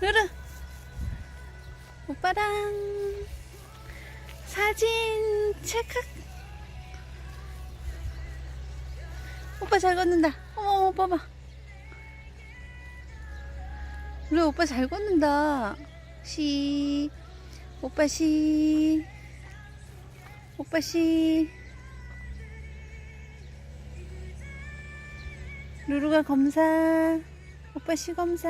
루루 오빠랑 사진 찰칵 오빠 잘 걷는다. 어머 어머 봐봐. 루루 오빠 잘 걷는다. 시. 오빠 시. 오빠 시 루루가 검사. 오빠 시 검사.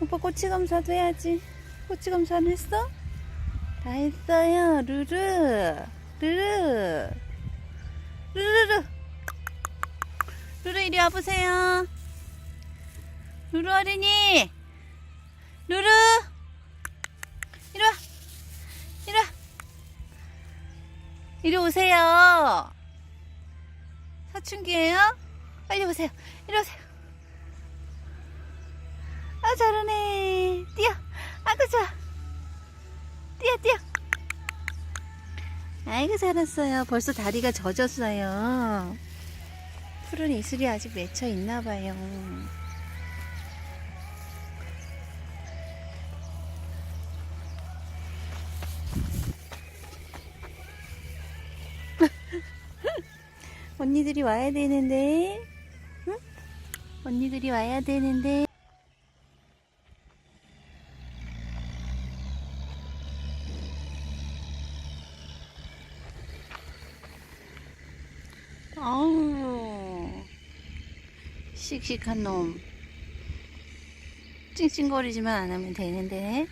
오빠 꼬치 검사도 해야지. 꼬치 검사는 했어? 다 했어요 루루. 루루. 루루루. 루루 이리 와보세요. 루루 어린이. 루루. 이리 와. 이리 와. 이리 오세요 사춘기예요? 빨리 오세요. 이리 오세요. 아 잘하네. 뛰어. 아그 좋아. 뛰어 뛰어. 아이고 잘했어요. 벌써 다리가 젖었어요. 푸른 이슬이 아직 맺혀 있나 봐요. 언니들이 와야 되는데, 응? 언니들이 와야 되는데. 아우, 씩씩한 놈. 찡찡거리지만 안 하면 되는데.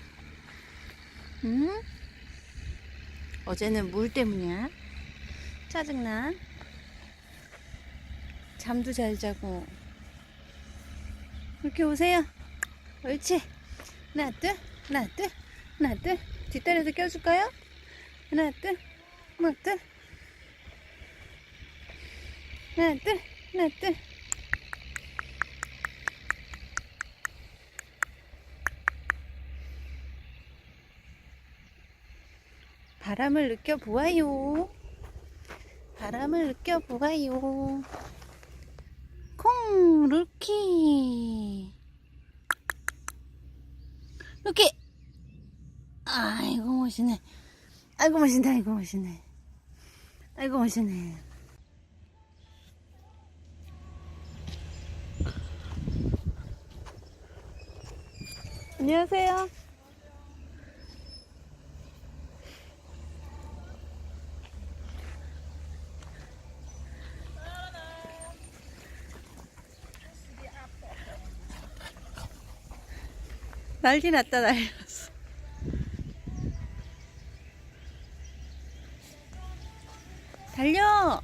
응? 어제는 물 때문이야. 짜증나. 잠도 잘 자고. 이렇게 오세요. 옳지. 하나 둘 하나 둘 하나 둘. 뒷다리도 껴줄까요? 하나 둘 하나 둘. 하나 둘 하나 둘. 바람을 느껴보아요. 바람을 느껴보아요 콩 루키 루키 아이고 멋있네. 아이고 멋있네 아이고 멋있네. 아이고 멋있네. 안녕하세요 난리 났다 난리 났어. 달려!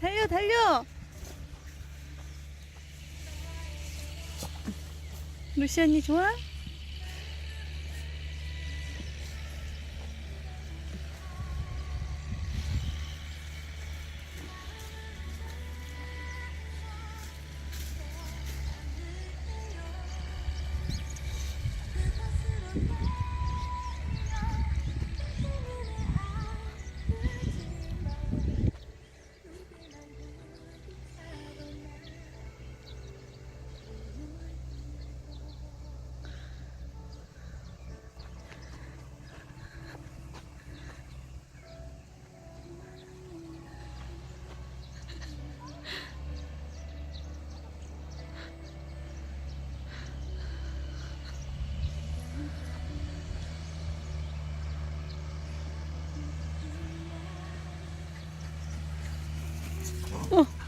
달려 달려! 루시 언니 좋아? Ha ha ha.